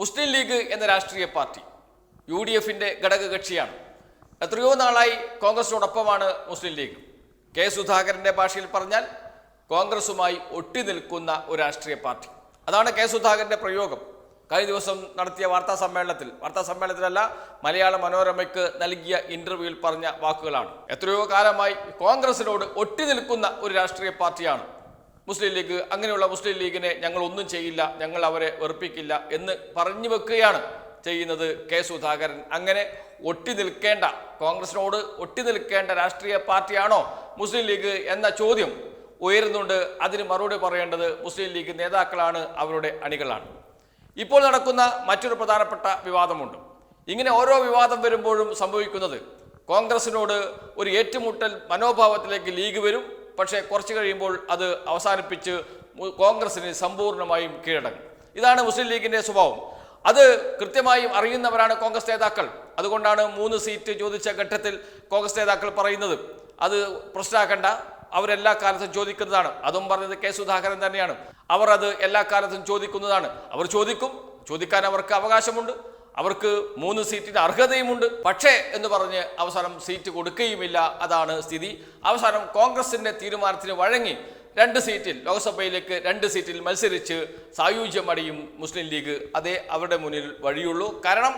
മുസ്ലിം league എന്ന രാഷ്ട്രീയ party U D എഫിന്റെ ഘടകകക്ഷിയാണ്. എത്രയോ നാളായി കോൺഗ്രസിനോടൊപ്പമാണ് മുസ്ലിം ലീഗ്. കെ സുധാകരന്റെ ഭാഷയിൽ പറഞ്ഞാൽ കോൺഗ്രസുമായി ഒട്ടി നിൽക്കുന്ന ഒരു രാഷ്ട്രീയ പാർട്ടി. അതാണ് കെ സുധാകരന്റെ പ്രയോഗം. കഴിഞ്ഞ ദിവസം നടത്തിയ വാർത്താ സമ്മേളനത്തിൽ വാർത്താ സമ്മേളനത്തിലല്ല മലയാള മനോരമയ്ക്ക് നൽകിയ ഇന്റർവ്യൂവിൽ പറഞ്ഞ വാക്കുകളാണ്. എത്രയോ കാലമായി കോൺഗ്രസിനോട് ഒട്ടി നിൽക്കുന്ന ഒരു രാഷ്ട്രീയ പാർട്ടിയാണ് മുസ്ലിം ലീഗ് അങ്ങനെയുള്ള മുസ്ലിം ലീഗിനെ ഞങ്ങൾ ഒന്നും ചെയ്യില്ല ഞങ്ങൾ അവരെ വെറുപ്പിക്കില്ല എന്ന് പറഞ്ഞു വെക്കുകയാണ് ചെയ്യുന്നത് കെ സുധാകരൻ. അങ്ങനെ ഒട്ടി നിൽക്കേണ്ട കോൺഗ്രസിനോട് ഒട്ടി നിൽക്കേണ്ട രാഷ്ട്രീയ പാർട്ടിയാണോ മുസ്ലിം ലീഗ് എന്ന ചോദ്യം ഉയരുന്നുണ്ട്. അതിന് മറുപടി പറയേണ്ടത് മുസ്ലിം ലീഗ് നേതാക്കളാണ് അവരുടെ അണികളാണ്. ഇപ്പോൾ നടക്കുന്ന മറ്റൊരു പ്രധാനപ്പെട്ട വിവാദമുണ്ട്. ഇങ്ങനെ ഓരോ വിവാദം വരുമ്പോഴും സംഭവിക്കുന്നത് കോൺഗ്രസിനോട് ഒരു ഏറ്റുമുട്ടൽ മനോഭാവത്തിലേക്ക് ലീഗ് വരും പക്ഷേ കുറച്ച് കഴിയുമ്പോൾ അത് അവസാനിപ്പിച്ച് കോൺഗ്രസിന് സമ്പൂർണമായും കീഴടങ്ങും. ഇതാണ് മുസ്ലിം ലീഗിന്റെ സ്വഭാവം. അത് കൃത്യമായി അറിയുന്നവരാണ് കോൺഗ്രസ് നേതാക്കൾ. അതുകൊണ്ടാണ് മൂന്ന് സീറ്റ് ചോദിച്ച ഘട്ടത്തിൽ കോൺഗ്രസ് നേതാക്കൾ പറയുന്നത്. അത് പ്രശ്നമാക്കണ്ട. അവരെല്ലാ കാലത്തും ചോദിക്കുന്നതാണ്. അതും പറഞ്ഞത് കെ സുധാകരൻ തന്നെയാണ്. അവർ അത് എല്ലാ കാലത്തും ചോദിക്കുന്നതാണ്. അവർ ചോദിക്കും. ചോദിക്കാൻ അവർക്ക് അവകാശമുണ്ട്. അവർക്ക് മൂന്ന് സീറ്റിന് അർഹതയുമുണ്ട്. പക്ഷേ എന്ന് പറഞ്ഞ് അവസാനം സീറ്റ് കൊടുക്കുകയുമില്ല. അതാണ് സ്ഥിതി. അവസാനം കോൺഗ്രസിന്റെ തീരുമാനത്തിന് വഴങ്ങി രണ്ട് സീറ്റിൽ ലോക്സഭയിലേക്ക് രണ്ട് സീറ്റിൽ മത്സരിച്ച് സായുജ്യം അടിയും മുസ്ലിം ലീഗ് അതേ അവരുടെ മുന്നിൽ വഴിയുള്ളൂ. കാരണം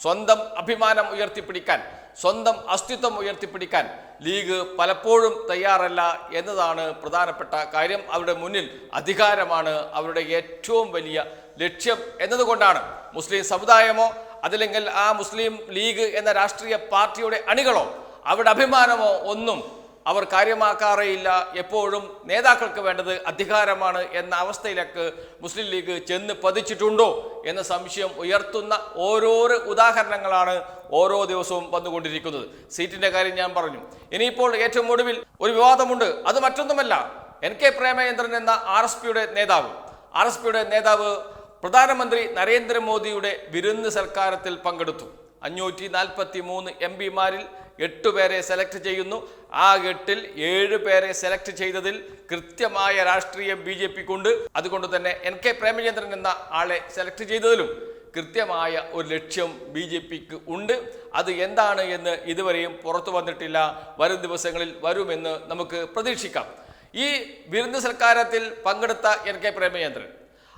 സ്വന്തം അഭിമാനം ഉയർത്തിപ്പിടിക്കാൻ സ്വന്തം അസ്തിത്വം ഉയർത്തിപ്പിടിക്കാൻ ലീഗ് പലപ്പോഴും തയ്യാറല്ല എന്നതാണ് പ്രധാനപ്പെട്ട കാര്യം. അവരുടെ മുന്നിൽ അധികാരമാണ് അവരുടെ ഏറ്റവും വലിയ ലക്ഷ്യം എന്നതുകൊണ്ടാണ്. മുസ്ലിം സമുദായമോ അതല്ലെങ്കിൽ ആ മുസ്ലിം ലീഗ് എന്ന രാഷ്ട്രീയ പാർട്ടിയുടെ അണികളോ അവരുടെ അഭിമാനമോ ഒന്നും അവർ കാര്യമാക്കാറേയില്ല. എപ്പോഴും നേതാക്കൾക്ക് വേണ്ടത് അധികാരമാണ് എന്ന അവസ്ഥയിലേക്ക് മുസ്ലിം ലീഗ് ചെന്ന് പതിച്ചിട്ടുണ്ടോ എന്ന സംശയം ഉയർത്തുന്ന ഓരോരോ ഉദാഹരണങ്ങളാണ് ഓരോ ദിവസവും വന്നുകൊണ്ടിരിക്കുന്നത്. സീറ്റിന്റെ കാര്യം ഞാൻ പറഞ്ഞു. ഇനിയിപ്പോൾ ഏറ്റവും ഒടുവിൽ ഒരു വിവാദമുണ്ട്. അത് മറ്റൊന്നുമല്ല. എൻ കെ പ്രേമചന്ദ്രൻ എന്ന ആർ എസ് പിയുടെ നേതാവ്. ആർ എസ് പിയുടെ നേതാവ് പ്രധാനമന്ത്രി നരേന്ദ്രമോദിയുടെ വിരുന്ന് സൽക്കാരത്തിൽ പങ്കെടുത്തു. അഞ്ഞൂറ്റി നാൽപ്പത്തി മൂന്ന് എം പിമാരിൽ എട്ട് പേരെ സെലക്ട് ചെയ്യുന്നു. ആ എട്ടിൽ ഏഴ് പേരെ സെലക്ട് ചെയ്തതിൽ കൃത്യമായ രാഷ്ട്രീയം ബി ജെ പിക്കുണ്ട്. അതുകൊണ്ട് തന്നെ എൻ കെ പ്രേമചന്ദ്രൻ എന്ന ആളെ സെലക്ട് ചെയ്തതിലും കൃത്യമായ ഒരു ലക്ഷ്യം ബി ജെ പിക്ക് ഉണ്ട്. അത് എന്താണ് എന്ന് ഇതുവരെയും പുറത്തു വന്നിട്ടില്ല. വരും ദിവസങ്ങളിൽ വരുമെന്ന് നമുക്ക് പ്രതീക്ഷിക്കാം. ഈ വിരുന്ന് സൽക്കാരത്തിൽ പങ്കെടുത്ത എൻ കെ പ്രേമചന്ദ്രൻ.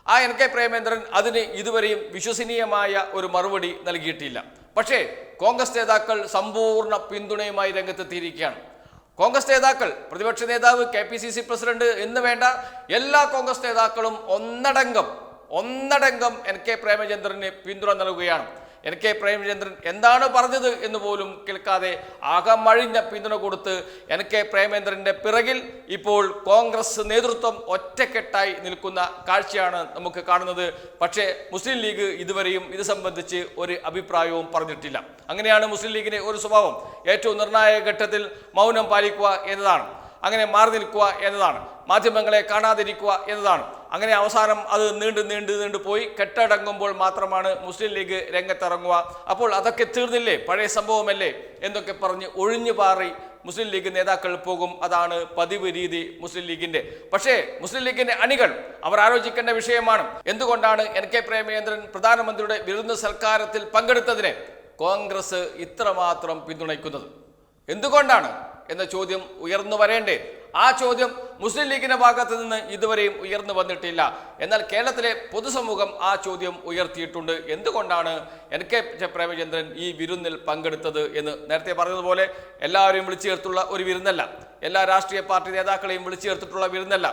ആ എൻ കെ പ്രേമേന്ദ്രൻ അതിന് ഇതുവരെയും വിശ്വസനീയമായ ഒരു മറുപടി നൽകിയിട്ടില്ല. പക്ഷേ കോൺഗ്രസ് നേതാക്കൾ സമ്പൂർണ പിന്തുണയുമായി രംഗത്തെത്തിയിരിക്കുകയാണ്. കോൺഗ്രസ് നേതാക്കൾ പ്രതിപക്ഷ നേതാവ് K P C C president എന്ന് വേണ്ട എല്ലാ കോൺഗ്രസ് നേതാക്കളും ഒന്നടങ്കം ഒന്നടങ്കം എൻ കെ പ്രേമചന്ദ്രന് പിന്തുണ നൽകുകയാണ്. എൻ കെ പ്രേമചന്ദ്രൻ എന്താണ് പറഞ്ഞത് എന്ന് പോലും കേൾക്കാതെ അകമഴിഞ്ഞ പിന്തുണ കൊടുത്ത് എൻ കെ പ്രേമചന്ദ്രന്റെ പിറകിൽ ഇപ്പോൾ കോൺഗ്രസ് നേതൃത്വം ഒറ്റക്കെട്ടായി നിൽക്കുന്ന കാഴ്ചയാണ് നമുക്ക് കാണുന്നത്. പക്ഷേ മുസ്ലിം ലീഗ് ഇതുവരെയും ഇത് സംബന്ധിച്ച് ഒരു അഭിപ്രായവും പറഞ്ഞിട്ടില്ല. അങ്ങനെയാണ് മുസ്ലിം ലീഗിന്റെ ഒരു സ്വഭാവം. ഏറ്റവും നിർണായക ഘട്ടത്തിൽ മൗനം പാലിക്കുക എന്നതാണ്. അങ്ങനെ മാറി നിൽക്കുക എന്നതാണ്. മാധ്യമങ്ങളെ കാണാതിരിക്കുക എന്നതാണ്. അങ്ങനെ അവസാനം അത് നീണ്ട് നീണ്ട് നീണ്ട് പോയി കെട്ടടങ്ങുമ്പോൾ മാത്രമാണ് മുസ്ലിം ലീഗ് രംഗത്തിറങ്ങുക. അപ്പോൾ അതൊക്കെ തീർന്നില്ലേ? പഴയ സംഭവമല്ലേ? എന്നൊക്കെ പറഞ്ഞ് ഒഴിഞ്ഞു പാറി മുസ്ലിം ലീഗ് നേതാക്കൾ പോകും. അതാണ് പതിവ് രീതി മുസ്ലിം ലീഗിന്റെ. പക്ഷേ മുസ്ലിം ലീഗിന്റെ അണികൾ അവർ ആലോചിക്കേണ്ട വിഷയമാണ്. എന്തുകൊണ്ടാണ് എൻ കെ പ്രേമേന്ദ്രൻ പ്രധാനമന്ത്രിയുടെ വിരുന്ന് സൽക്കാരത്തിൽ പങ്കെടുത്തതിനെ കോൺഗ്രസ് ഇത്രമാത്രം പിന്തുണയ്ക്കുന്നത്? എന്തുകൊണ്ടാണ്? എന്ന ചോദ്യം ഉയർന്നു വരേണ്ടേ. ആ ചോദ്യം മുസ്ലിം ലീഗിന്റെ ഭാഗത്ത് നിന്ന് ഇതുവരെയും ഉയർന്നു വന്നിട്ടില്ല. എന്നാൽ കേരളത്തിലെ പൊതുസമൂഹം ആ ചോദ്യം ഉയർത്തിയിട്ടുണ്ട്. എന്തുകൊണ്ടാണ് എൻ കെ പ്രേമചന്ദ്രൻ ഈ വിരുന്നിൽ പങ്കെടുത്തത് എന്ന് നേരത്തെ പറഞ്ഞതുപോലെ എല്ലാവരെയും വിളിച്ചു ചേർത്തുള്ള ഒരു വിരുന്നല്ല. എല്ലാ രാഷ്ട്രീയ പാർട്ടി നേതാക്കളെയും വിളിച്ചു ചേർത്തിട്ടുള്ള വിരുന്നല്ല.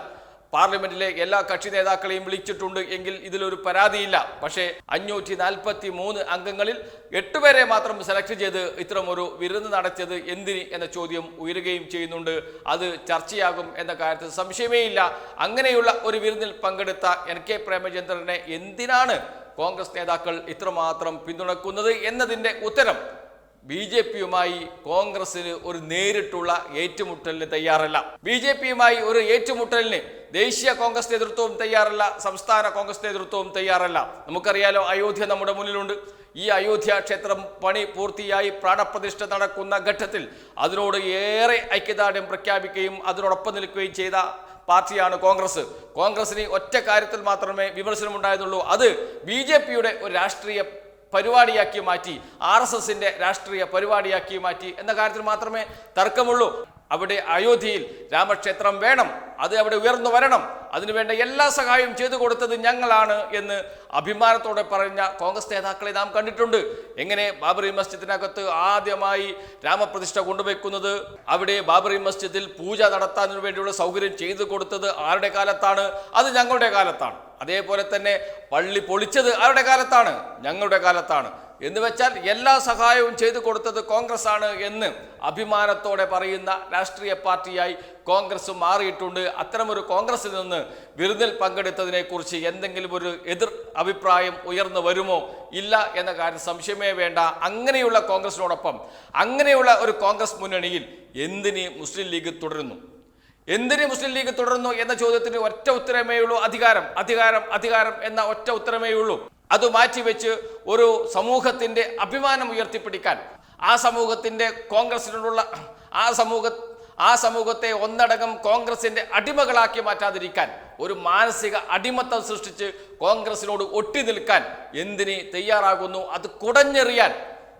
പാർലമെന്റിലെ എല്ലാ കക്ഷി നേതാക്കളെയും വിളിച്ചിട്ടുണ്ട് എങ്കിൽ ഇതിലൊരു പരാതിയില്ല. പക്ഷേ അഞ്ഞൂറ്റി നാൽപ്പത്തി മൂന്ന് അംഗങ്ങളിൽ എട്ടുപേരെ മാത്രം സെലക്ട് ചെയ്ത് ഇത്തരം ഒരു വിരുന്ന് നടത്തിയത് എന്തിന് എന്ന ചോദ്യം ഉയരുകയും ചെയ്യുന്നുണ്ട്. അത് ചർച്ചയാകും എന്ന കാര്യത്തിൽ സംശയമേ ഇല്ല അങ്ങനെയുള്ള ഒരു വിരുന്നിൽ പങ്കെടുത്ത എൻ കെ പ്രേമചന്ദ്രനെ എന്തിനാണ് കോൺഗ്രസ് നേതാക്കൾ ഇത്രമാത്രം പിന്തുണക്കുന്നത് എന്നതിന്റെ ഉത്തരം ബി ജെ പിയുമായി കോൺഗ്രസിന് ഒരു നേരിട്ടുള്ള ഏറ്റുമുട്ടലിന് തയ്യാറല്ല. ബി ജെ പിയുമായി ഒരു ഏറ്റുമുട്ടലിന് ദേശീയ കോൺഗ്രസ് നേതൃത്വവും തയ്യാറല്ല സംസ്ഥാന കോൺഗ്രസ് നേതൃത്വവും തയ്യാറല്ല. നമുക്കറിയാലോ അയോധ്യ നമ്മുടെ മുന്നിലുണ്ട്. ഈ അയോധ്യ ക്ഷേത്രം പണി പൂർത്തിയായി പ്രാണപ്രതിഷ്ഠ നടക്കുന്ന ഘട്ടത്തിൽ അതിനോട് ഏറെ ഐക്യദാർഢ്യം പ്രഖ്യാപിക്കുകയും അതിനോടൊപ്പം നിൽക്കുകയും ചെയ്ത പാർട്ടിയാണ് കോൺഗ്രസ്. കോൺഗ്രസിന് ഒറ്റ കാര്യത്തിൽ മാത്രമേ വിമർശനമുണ്ടായതുള്ളൂ. അത് ബി ജെ പിയുടെ ഒരു രാഷ്ട്രീയ പരിപാടിയാക്കി മാറ്റി ആർ എസ് എസിന്റെ രാഷ്ട്രീയ പരിപാടിയാക്കി മാറ്റി എന്ന കാര്യത്തിൽ മാത്രമേ തർക്കമുള്ളൂ. അവിടെ അയോധ്യയിൽ രാമക്ഷേത്രം വേണം അത് അവിടെ ഉയർന്നു വരണം. അതിനുവേണ്ട എല്ലാ സഹായവും ചെയ്തു കൊടുത്തത് ഞങ്ങളാണ് എന്ന് അഭിമാനത്തോടെ പറഞ്ഞ കോൺഗ്രസ് നേതാക്കളെ നാം കണ്ടിട്ടുണ്ട്. എങ്ങനെ ബാബറി മസ്ജിദിനകത്ത് ആദ്യമായി രാമപ്രതിഷ്ഠ കൊണ്ടുവയ്ക്കുന്നത്? അവിടെ ബാബറി മസ്ജിദിൽ പൂജ നടത്താനും വേണ്ടിയുള്ള സൗകര്യം ചെയ്തു കൊടുത്തത് ആരുടെ കാലത്താണ്? അത് ഞങ്ങളുടെ കാലത്താണ്. അതേപോലെ തന്നെ പള്ളി പൊളിച്ചത് ആരുടെ കാലത്താണ്? ഞങ്ങളുടെ കാലത്താണ്. എന്ന് വെച്ചാൽ എല്ലാ സഹായവും ചെയ്തു കൊടുത്തത് കോൺഗ്രസ് ആണ് എന്ന് അഭിമാനത്തോടെ പറയുന്ന രാഷ്ട്രീയ പാർട്ടിയായി കോൺഗ്രസ് മാറിയിട്ടുണ്ട്. അത്തരമൊരു കോൺഗ്രസിൽ നിന്ന് വിരുന്നിൽ പങ്കെടുത്തതിനെ കുറിച്ച് എന്തെങ്കിലും ഒരു എതിർ അഭിപ്രായം ഉയർന്നു വരുമോ? ഇല്ല എന്ന കാര്യം സംശയമേ വേണ്ട. അങ്ങനെയുള്ള കോൺഗ്രസിനോടൊപ്പം അങ്ങനെയുള്ള ഒരു കോൺഗ്രസ് മുന്നണിയിൽ എന്തിന് മുസ്ലിം ലീഗ് തുടരുന്നു? എന്തിന് മുസ്ലിം ലീഗ് തുടരുന്നു എന്ന ചോദ്യത്തിന് ഒറ്റ ഉത്തരമേ ഉള്ളൂ. അധികാരം അധികാരം അധികാരം എന്ന ഒറ്റ ഉത്തരമേ ഉള്ളൂ. അത് മാറ്റിവെച്ച് ഒരു സമൂഹത്തിന്റെ അഭിമാനം ഉയർത്തിപ്പിടിക്കാൻ ആ സമൂഹത്തിന്റെ കോൺഗ്രസിനോടുള്ള ആ സമൂഹ ആ സമൂഹത്തെ ഒന്നടങ്കം കോൺഗ്രസിന്റെ അടിമകളാക്കി മാറ്റാതിരിക്കാൻ ഒരു മാനസിക അടിമത്തം സൃഷ്ടിച്ച് കോൺഗ്രസിനോട് ഒട്ടി നിൽക്കാൻ എന്തിന് തയ്യാറാകുന്നു? അത് കുടഞ്ഞെറിയാൻ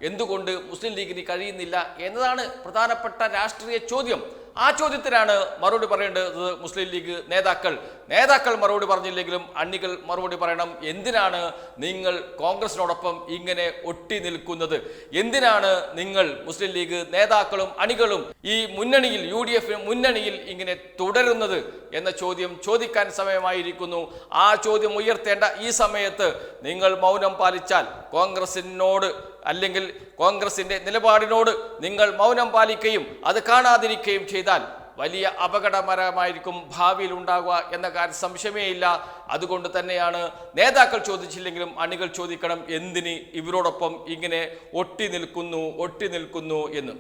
എന്തുകൊണ്ട് മുസ്ലിം ലീഗിന് കഴിയുന്നില്ല എന്നതാണ് പ്രധാനപ്പെട്ട രാഷ്ട്രീയ ചോദ്യം. ആ ചോദ്യത്തിനാണ് മറുപടി പറയേണ്ടത് മുസ്ലിം ലീഗ് നേതാക്കൾ. നേതാക്കൾ മറുപടി പറഞ്ഞില്ലെങ്കിലും അണികൾ മറുപടി പറയണം. എന്തിനാണ് നിങ്ങൾ കോൺഗ്രസിനോടൊപ്പം ഇങ്ങനെ ഒട്ടി നിൽക്കുന്നത്? എന്തിനാണ് നിങ്ങൾ മുസ്ലിം ലീഗ് നേതാക്കളും അണികളും ഈ മുന്നണിയിൽ യു ഡി എഫ് മുന്നണിയിൽ ഇങ്ങനെ തുടരുന്നത് എന്ന ചോദ്യം ചോദിക്കാൻ സമയമായിരിക്കുന്നു. ആ ചോദ്യം ഉയർത്തേണ്ട ഈ സമയത്ത് നിങ്ങൾ മൗനം പാലിച്ചാൽ കോൺഗ്രസിനോട് അല്ലെങ്കിൽ കോൺഗ്രസിന്റെ നിലപാടിനോട് നിങ്ങൾ മൗനം പാലിക്കുകയും അത് കാണാതിരിക്കുകയും ചെയ്താൽ വലിയ അപകടമരമായിരിക്കും ഭാവിയിൽ ഉണ്ടാകുക എന്ന കാര്യം സംശയമേ ഇല്ല. അതുകൊണ്ട് തന്നെയാണ് നേതാക്കൾ ചോദിച്ചില്ലെങ്കിലും അണികൾ ചോദിക്കണം എന്തിന് ഇവരോടൊപ്പം ഇങ്ങനെ ഒട്ടി നിൽക്കുന്നു ഒട്ടി നിൽക്കുന്നു എന്ന്.